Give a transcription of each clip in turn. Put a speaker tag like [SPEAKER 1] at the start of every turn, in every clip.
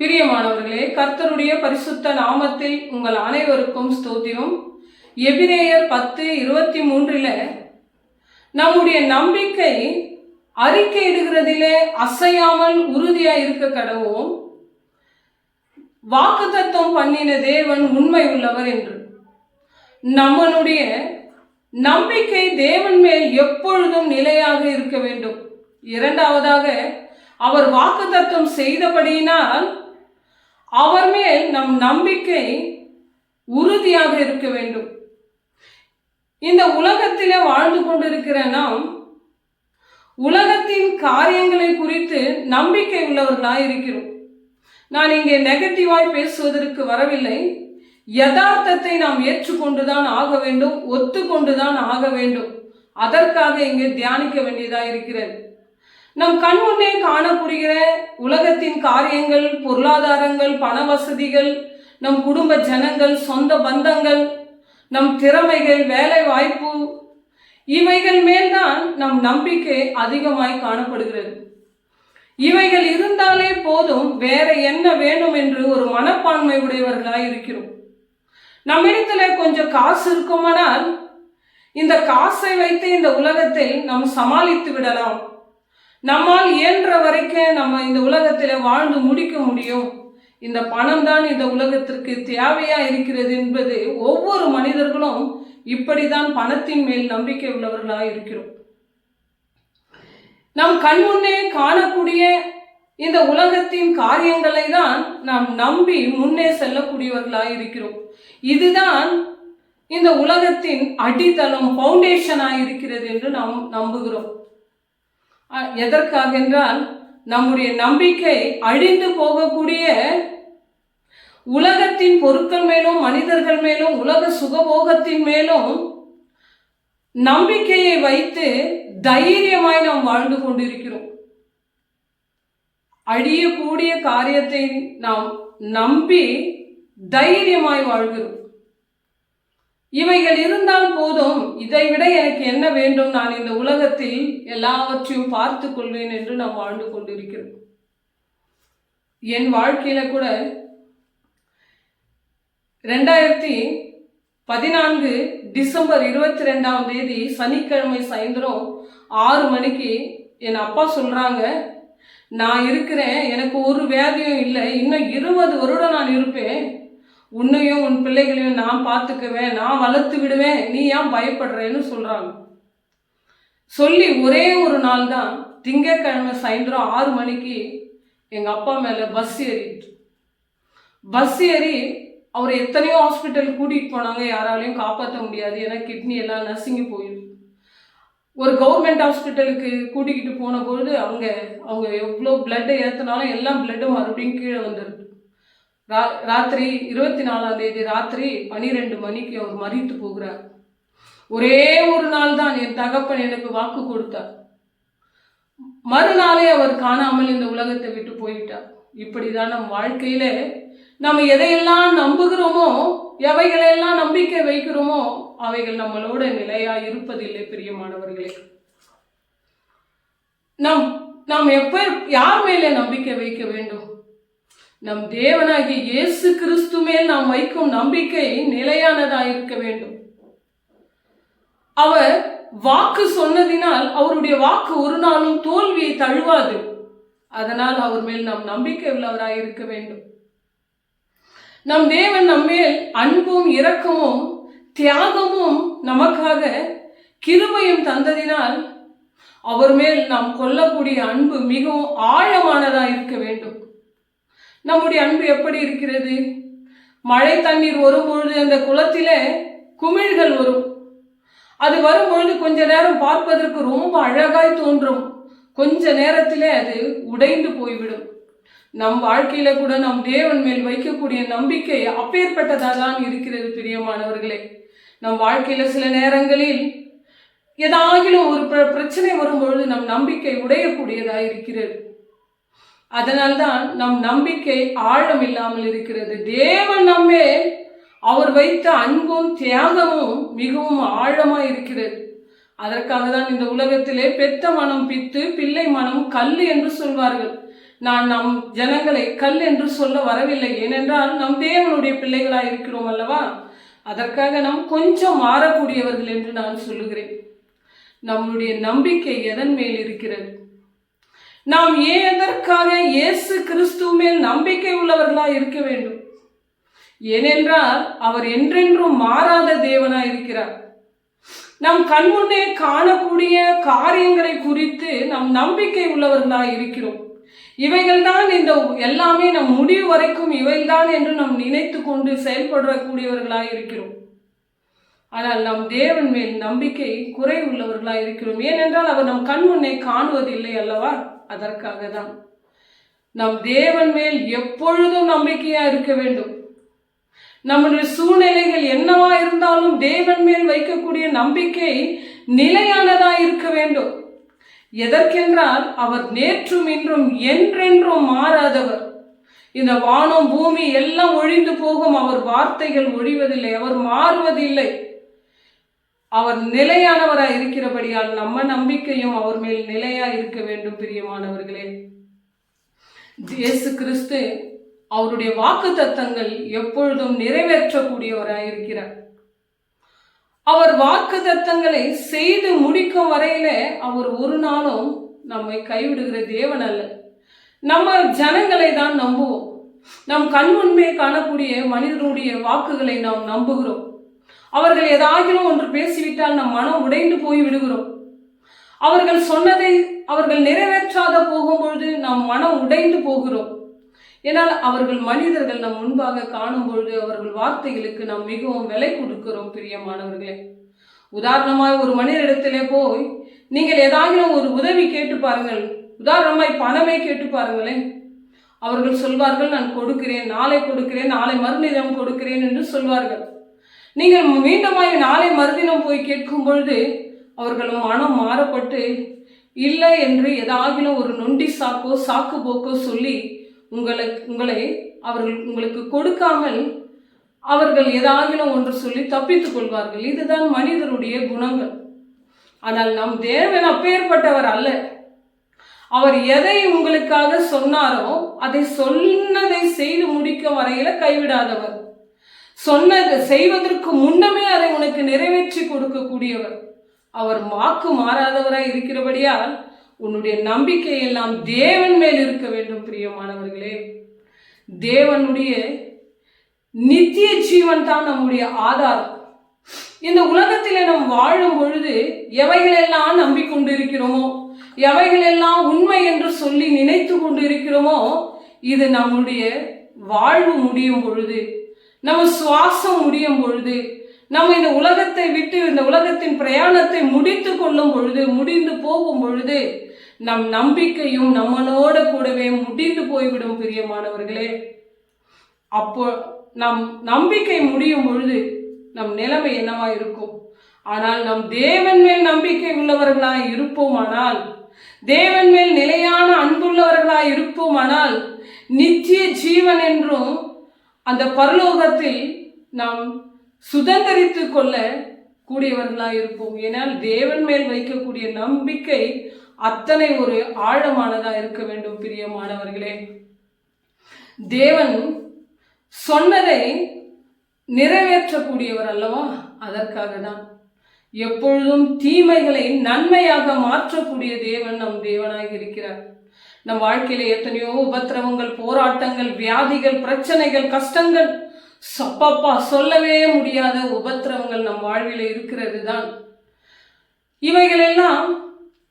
[SPEAKER 1] பிரியமானவர்களே கர்த்தருடைய பரிசுத்த நாமத்தில் உங்கள் அனைவருக்கும் ஸ்தோத்தியம் எபிரேயர் பத்து இருபத்தி மூன்றில் நம்முடைய நம்பிக்கை அறிக்கையிடுகிறதிலே அசையாமல் உறுதியாக இருக்க கடவும் தத்துவம் பண்ணின தேவன் உண்மை உள்ளவர் என்று நம்மளுடைய நம்பிக்கை தேவன் மேல் எப்பொழுதும் நிலையாக இருக்க வேண்டும் இரண்டாவதாக அவர் தத்துவம் செய்தபடியினால் அவர் மேல் நம் நம்பிக்கை உறுதியாக இருக்க வேண்டும் இந்த உலகத்திலே வாழ்ந்து கொண்டிருக்கிற நாம் உலகத்தின் காரியங்களை குறித்து நம்பிக்கை உள்ளவர்களாக இருக்கிறோம் நான் இங்கே நெகட்டிவாய் பேசுவதற்கு வரவில்லை யதார்த்தத்தை நாம் ஏற்றுக்கொண்டுதான் ஆக வேண்டும் ஒத்துக்கொண்டுதான் ஆக வேண்டும் அதற்காக இங்கே தியானிக்க வேண்டியதாக இருக்கிறது நம் கண் முன்னே காணப்படுகிற உலகத்தின் காரியங்கள் பொருளாதாரங்கள் பண வசதிகள் நம் குடும்ப ஜனங்கள் சொந்த பந்தங்கள் நம் திறமைகள் வேலை வாய்ப்பு இவைகள் மேல்தான் நம் நம்பிக்கை அதிகமாய் காணப்படுகிறது இவைகள் இருந்தாலே போதும் வேற என்ன வேணும் என்று ஒரு மனப்பான்மை உடையவர்களாய் இருக்கிறோம் நம்மிடத்துல கொஞ்சம் காசு இருக்குமானால் இந்த காசை வைத்து இந்த உலகத்தில் நாம் சமாளித்து விடலாம் நம்மால் இயன்ற வரைக்கும் நம்ம இந்த உலகத்தில் வாழ்ந்து முடிக்க முடியும் இந்த பணம் தான் இந்த உலகத்திற்கு தேவையா இருக்கிறது என்பது ஒவ்வொரு மனிதர்களும் இப்படிதான் பணத்தின் மேல் நம்பிக்கை உள்ளவர்களாக இருக்கிறோம் நம் கண்முன்னே காணக்கூடிய இந்த உலகத்தின் காரியங்களை தான் நாம் நம்பி முன்னே செல்லக்கூடியவர்களாக இருக்கிறோம் இதுதான் இந்த உலகத்தின் அடித்தளம் ஃபவுண்டேஷனாக இருக்கிறது என்று நாம் நம்புகிறோம் எதற்காக என்றால் நம்முடைய நம்பிக்கை அழிந்து போகக்கூடிய உலகத்தின் பொருட்கள் மேலும் மனிதர்கள் மேலும் உலக சுகபோகத்தின் மேலும் நம்பிக்கையை வைத்து தைரியமாய் நாம் வாழ்ந்து கொண்டிருக்கிறோம் அழியக்கூடிய காரியத்தை நாம் நம்பி தைரியமாய் வாழ்கிறோம் இவைகள் இருந்தால் போதும் இதை விட எனக்கு என்ன வேண்டும் நான் இந்த உலகத்தில் எல்லாவற்றையும் பார்த்து கொள்வேன் என்று நாம் வாழ்ந்து கொண்டிருக்கிறோம் என் வாழ்க்கையில கூட ரெண்டாயிரத்தி பதினான்கு டிசம்பர் இருபத்தி ரெண்டாம் தேதி சனிக்கிழமை சாயந்தரம் ஆறு மணிக்கு என் அப்பா சொல்றாங்க நான் இருக்கிறேன் எனக்கு ஒரு வேதியும் இல்லை இன்னும் இருபது வருடம் நான் இருப்பேன் உன்னையும் உன் பிள்ளைகளையும் நான் பார்த்துக்குவேன் நான் வளர்த்து விடுவேன் நீ ஏன் பயப்படுறேன்னு சொல்கிறாங்க சொல்லி ஒரே ஒரு நாள் தான் திங்கக்கிழமை சாயந்தரம் ஆறு மணிக்கு எங்கள் அப்பா மேலே பஸ் ஏறிட்டு பஸ் ஏறி அவர் எத்தனையோ ஹாஸ்பிட்டல் கூட்டிகிட்டு போனாங்க யாராலையும் காப்பாற்ற முடியாது ஏன்னா கிட்னி எல்லாம் நசுங்கி போயிடுது ஒரு கவர்மெண்ட் ஹாஸ்பிட்டலுக்கு கூட்டிக்கிட்டு போன பொழுது அங்கே அவங்க எவ்வளோ பிளட்டை ஏற்றினாலும் எல்லா பிளட்டும் மறுபடியும் கீழே வந்துடுது ரா ராத்திரி இருபத்தி நாலாம் தேதி ராத்திரி பனிரெண்டு மணிக்கு அவர் மறித்து போகிறார் ஒரே ஒரு நாள் தான் என் தகப்பன் எனக்கு வாக்கு கொடுத்தார் மறுநாளே அவர் காணாமல் இந்த உலகத்தை விட்டு போயிட்டார் இப்படிதான் நம் வாழ்க்கையில நம்ம எதையெல்லாம் நம்புகிறோமோ எவைகளெல்லாம் நம்பிக்கை வைக்கிறோமோ அவைகள் நம்மளோட நிலையா இருப்பதில்லை பிரியமானவர்களே நம் நாம் எப்ப யார் மேலே நம்பிக்கை வைக்க வேண்டும் நம் தேவனாகிய இயேசு கிறிஸ்து மேல் நாம் வைக்கும் நம்பிக்கை நிலையானதாக இருக்க வேண்டும் அவர் வாக்கு சொன்னதினால் அவருடைய வாக்கு ஒரு நாளும் தோல்வியை தழுவாது அதனால் அவர் மேல் நாம் நம்பிக்கை உள்ளவராக இருக்க வேண்டும் நம் தேவன் நம்மேல் அன்பும் இரக்கமும் தியாகமும் நமக்காக கிருபையும் தந்ததினால் அவர் மேல் நாம் கொல்லக்கூடிய அன்பு மிகவும் ஆழமானதாக இருக்க வேண்டும் நம்முடைய அன்பு எப்படி இருக்கிறது மழை தண்ணீர் வரும்பொழுது அந்த குளத்தில குமிழ்கள் வரும் அது வரும்பொழுது கொஞ்ச நேரம் பார்ப்பதற்கு ரொம்ப அழகாய் தோன்றும் கொஞ்ச நேரத்திலே அது உடைந்து போய்விடும் நம் வாழ்க்கையில கூட நம் தேவன் மேல் வைக்கக்கூடிய நம்பிக்கை அப்பேற்பட்டதா தான் இருக்கிறது பிரியமானவர்களே நம் வாழ்க்கையில சில நேரங்களில் ஏதாகிலும் ஒரு பிரச்சனை வரும்பொழுது நம் நம்பிக்கை உடையக்கூடியதா இருக்கிறது அதனால்தான் நம் நம்பிக்கை ஆழம் இல்லாமல் இருக்கிறது தேவன் நம்மே அவர் வைத்த அன்பும் தியாகமும் மிகவும் ஆழமா இருக்கிறது அதற்காக தான் இந்த உலகத்திலே பெத்த மனம் பித்து பிள்ளை மனம் கல் என்று சொல்வார்கள் நான் நம் ஜனங்களை கல் என்று சொல்ல வரவில்லை ஏனென்றால் நம் தேவனுடைய பிள்ளைகளாக இருக்கிறோம் அல்லவா அதற்காக நாம் கொஞ்சம் மாறக்கூடியவர்கள் என்று நான் சொல்லுகிறேன் நம்முடைய நம்பிக்கை எதன் மேல் இருக்கிறது நாம் ஏன் எதற்காக இயேசு கிறிஸ்துவ மேல் நம்பிக்கை உள்ளவர்களாக இருக்க வேண்டும் ஏனென்றால் அவர் என்றென்றும் மாறாத தேவனாக இருக்கிறார் நம் கண்முன்னே காணக்கூடிய காரியங்களை குறித்து நம் நம்பிக்கை உள்ளவர்களாக இருக்கிறோம் இவைகள் தான் இந்த எல்லாமே நம் முடிவு வரைக்கும் இவைதான் என்று நாம் நினைத்து கொண்டு செயல்படக்கூடியவர்களாக இருக்கிறோம் ஆனால் நம் தேவன் மேல் நம்பிக்கை குறை உள்ளவர்களாக இருக்கிறோம் ஏனென்றால் அவர் நம் கண் முன்னே காணுவதில்லை அல்லவா அதற்காக தான் நம் தேவன் மேல் எப்பொழுதும் நம்பிக்கையா இருக்க வேண்டும் நம்முடைய சூழ்நிலைகள் என்னவா இருந்தாலும் தேவன் மேல் வைக்கக்கூடிய நம்பிக்கை நிலையானதா இருக்க வேண்டும் எதற்கென்றால் அவர் நேற்றும் இன்றும் என்றென்றும் மாறாதவர் இந்த வானம் பூமி எல்லாம் ஒழிந்து போகும் அவர் வார்த்தைகள் ஒழிவதில்லை அவர் மாறுவதில்லை அவர் நிலையானவராக இருக்கிறபடியால் நம்ம நம்பிக்கையும் அவர் மேல் நிலையா இருக்க வேண்டும் பிரியமானவர்களே இயேசு கிறிஸ்து அவருடைய வாக்கு தத்தங்கள் எப்பொழுதும் நிறைவேற்றக்கூடியவராக இருக்கிறார் அவர் வாக்கு தத்தங்களை செய்து முடிக்கும் வரையில அவர் ஒரு நாளும் நம்மை கைவிடுகிற தேவன் அல்ல நம்ம ஜனங்களை தான் நம்புவோம் நம் கண் காணக்கூடிய மனிதனுடைய வாக்குகளை நாம் நம்புகிறோம் அவர்கள் ஏதாகிலும் ஒன்று பேசிவிட்டால் நம் மனம் உடைந்து போய் விடுகிறோம் அவர்கள் சொன்னதை அவர்கள் நிறைவேற்றாத போகும்பொழுது நம் மனம் உடைந்து போகிறோம் ஏனால் அவர்கள் மனிதர்கள் நம் முன்பாக காணும் பொழுது அவர்கள் வார்த்தைகளுக்கு நாம் மிகவும் விலை கொடுக்கிறோம் பிரியமானவர்களே உதாரணமாய் ஒரு மனிதரிடத்திலே போய் நீங்கள் ஏதாகிலும் ஒரு உதவி கேட்டு பாருங்கள் உதாரணமாய் பணமே கேட்டு பாருங்களேன் அவர்கள் சொல்வார்கள் நான் கொடுக்கிறேன் நாளை கொடுக்கிறேன் நாளை மறுநிறம் கொடுக்கிறேன் என்று சொல்வார்கள் நீங்கள் மீண்டுமாய் நாளை மறுதினம் போய் கேட்கும் பொழுது அவர்கள் மனம் மாறப்பட்டு இல்லை என்று ஏதாகிலும் ஒரு நொண்டி சாக்கோ சாக்கு போக்கோ சொல்லி உங்களை உங்களை அவர்கள் உங்களுக்கு கொடுக்காமல் அவர்கள் ஏதாகிலும் ஒன்று சொல்லி தப்பித்துக் கொள்வார்கள் இதுதான் மனிதருடைய குணங்கள் ஆனால் நம் தேவன் அப்பேற்பட்டவர் அல்ல அவர் எதை உங்களுக்காக சொன்னாரோ அதை சொன்னதை செய்து முடிக்க வரையில கைவிடாதவர் சொன்னது செய்வதற்கு முன்னமே அதை உனக்கு நிறைவேற்றி கொடுக்கக்கூடியவர் அவர் வாக்கு மாறாதவராய் இருக்கிறபடியால் உன்னுடைய நம்பிக்கை எல்லாம் தேவன் மேல் இருக்க வேண்டும் பிரியமானவர்களே தேவனுடைய நித்திய ஜீவன் தான் நம்முடைய ஆதாரம் இந்த உலகத்தில் நாம் வாழும் பொழுது எவைகளெல்லாம் நம்பிக்கொண்டிருக்கிறோமோ எவைகளெல்லாம் உண்மை என்று சொல்லி நினைத்து கொண்டிருக்கிறோமோ இருக்கிறோமோ இது நம்முடைய வாழ்வு முடியும் பொழுது நம்ம சுவாசம் முடியும் பொழுது நம்ம இந்த உலகத்தை விட்டு இந்த உலகத்தின் பிரயாணத்தை முடித்து கொள்ளும் பொழுது முடிந்து போகும் பொழுது நம் நம்பிக்கையும் நம்மளோட கூடவே முடிந்து போய்விடும் பிரியமானவர்களே அப்போ நம் நம்பிக்கை முடியும் பொழுது நம் நிலைமை என்னவா இருக்கும் ஆனால் நம் தேவன் மேல் நம்பிக்கை உள்ளவர்களாய் இருப்போமானால் தேவன் மேல் நிலையான அன்புள்ளவர்களாய் இருப்போமானால் நித்திய ஜீவன் என்றும் அந்த பரலோகத்தில் நாம் சுதந்திரித்து கொள்ள கூடியவர்களாக இருப்போம் ஏனால் தேவன் மேல் வைக்கக்கூடிய நம்பிக்கை அத்தனை ஒரு ஆழமானதாக இருக்க வேண்டும் பிரியமானவர்களே தேவன் சொன்னதை நிறைவேற்றக்கூடியவர் அல்லவா அதற்காக தான் எப்பொழுதும் தீமைகளை நன்மையாக மாற்றக்கூடிய தேவன் நம் தேவனாக இருக்கிறார் நம் வாழ்க்கையில எத்தனையோ உபத்திரவங்கள் போராட்டங்கள் வியாதிகள் பிரச்சனைகள் கஷ்டங்கள் சப்பப்பா சொல்லவே முடியாத உபத்திரவங்கள் நம் வாழ்வில் இருக்கிறது தான் இவைகளெல்லாம்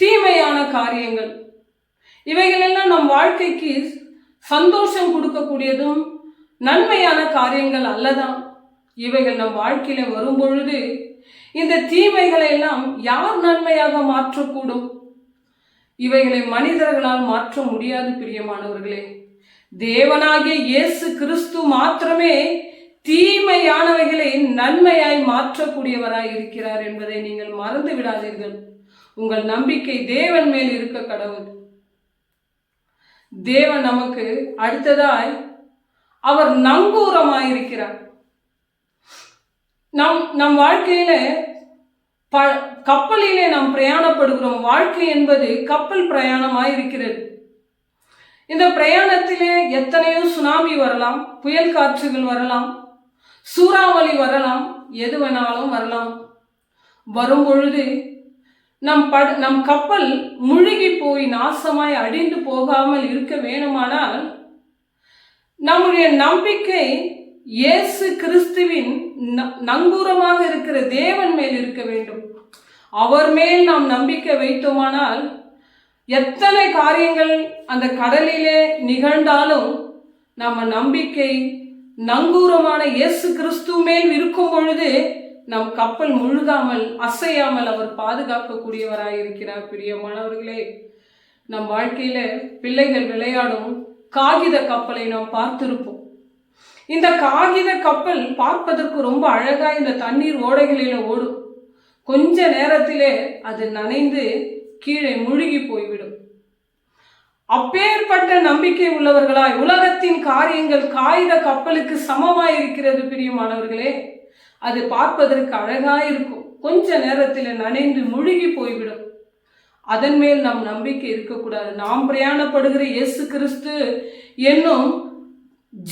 [SPEAKER 1] தீமையான காரியங்கள் இவைகளெல்லாம் நம் வாழ்க்கைக்கு சந்தோஷம் கொடுக்கக்கூடியதும் நன்மையான காரியங்கள் அல்லதான் இவைகள் நம் வாழ்க்கையில பொழுது இந்த தீமைகளை எல்லாம் யார் நன்மையாக மாற்றக்கூடும் இவைகளை மனிதர்களால் மாற்ற முடியாது பிரியமானவர்களே தேவனாகிய இயேசு கிறிஸ்து மாத்திரமே தீமையானவைகளை நன்மையாய் மாற்றக்கூடியவராய் இருக்கிறார் என்பதை நீங்கள் மறந்து விடாதீர்கள் உங்கள் நம்பிக்கை தேவன் மேல் இருக்க கடவுள் தேவன் நமக்கு அடுத்ததாய் அவர் நங்கூரமாயிருக்கிறார் இருக்கிறார் நம் நம் வாழ்க்கையில ப கப்பலிலே நாம் பிரயாணப்படுகிறோம் வாழ்க்கை என்பது கப்பல் பிரயாணமாக இருக்கிறது இந்த பிரயாணத்திலே எத்தனையோ சுனாமி வரலாம் புயல் காற்றுகள் வரலாம் சூறாவளி வரலாம் எது வேணாலும் வரலாம் வரும் பொழுது நம் பட நம் கப்பல் முழுகி போய் நாசமாய் அடிந்து போகாமல் இருக்க வேணுமானால் நம்முடைய நம்பிக்கை இயேசு கிறிஸ்துவின் நங்கூரமாக இருக்கிற தேவன் மேல் இருக்க வேண்டும் அவர் மேல் நாம் நம்பிக்கை வைத்தோமானால் எத்தனை காரியங்கள் அந்த கடலிலே நிகழ்ந்தாலும் நம்ம நம்பிக்கை நங்கூரமான இயேசு கிறிஸ்து மேல் இருக்கும் பொழுது நம் கப்பல் முழுகாமல் அசையாமல் அவர் பாதுகாக்கக்கூடியவராக இருக்கிறார் பிரியமானவர்களே நம் வாழ்க்கையில பிள்ளைகள் விளையாடும் காகித கப்பலை நாம் பார்த்திருப்போம் இந்த காகித கப்பல் பார்ப்பதற்கு ரொம்ப அழகா இந்த தண்ணீர் ஓடைகளில ஓடும் கொஞ்ச நேரத்திலே அது நனைந்து கீழே முழுகி போய்விடும் அப்பேற்பட்ட நம்பிக்கை உள்ளவர்களாய் உலகத்தின் காரியங்கள் காகித கப்பலுக்கு சமமாயிருக்கிறது இருக்கிறது பிரியமானவர்களே அது பார்ப்பதற்கு அழகாய் இருக்கும் கொஞ்ச நேரத்தில் நனைந்து முழுகி போய்விடும் அதன் மேல் நம் நம்பிக்கை இருக்கக்கூடாது நாம் பிரயாணப்படுகிற இயேசு கிறிஸ்து என்னும்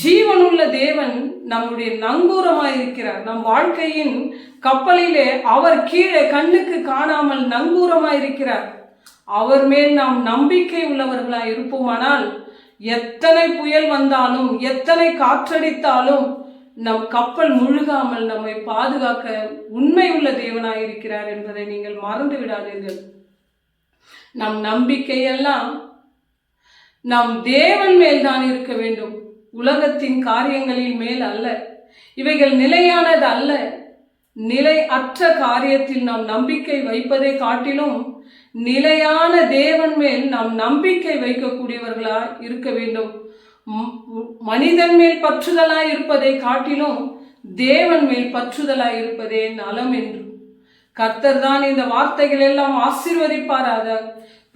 [SPEAKER 1] ஜீவனுள்ள தேவன் நம்முடைய நங்கூரமாக இருக்கிறார் நம் வாழ்க்கையின் கப்பலிலே அவர் கீழே கண்ணுக்கு காணாமல் நங்கூரமாக இருக்கிறார் அவர் மேல் நாம் நம்பிக்கை உள்ளவர்களாக இருப்போமானால் எத்தனை புயல் வந்தாலும் எத்தனை காற்றடித்தாலும் நம் கப்பல் முழுகாமல் நம்மை பாதுகாக்க உண்மை உள்ள தேவனாய் இருக்கிறார் என்பதை நீங்கள் மறந்து விடாதீர்கள் நம் நம்பிக்கையெல்லாம் நம் தேவன் மேல்தான் இருக்க வேண்டும் உலகத்தின் காரியங்களின் மேல் அல்ல இவைகள் நிலையானது அல்ல நிலை அற்ற காரியத்தில் நாம் நம்பிக்கை வைப்பதை காட்டிலும் நிலையான தேவன் மேல் நாம் நம்பிக்கை வைக்கக்கூடியவர்களா இருக்க வேண்டும் மனிதன் மேல் பற்றுதலாய் இருப்பதை காட்டிலும் தேவன் மேல் பற்றுதலாய் இருப்பதே நலம் என்று கர்த்தர் தான் இந்த வார்த்தைகள் எல்லாம் ஆசீர்வதிப்பாராத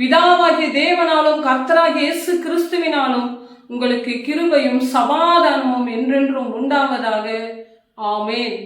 [SPEAKER 1] பிதாவாகிய தேவனாலும் கர்த்தராகிய இயேசு கிறிஸ்துவினாலும் உங்களுக்கு கிருபையும் சமாதானமும் என்றென்றும் உண்டாவதாக ஆமேன்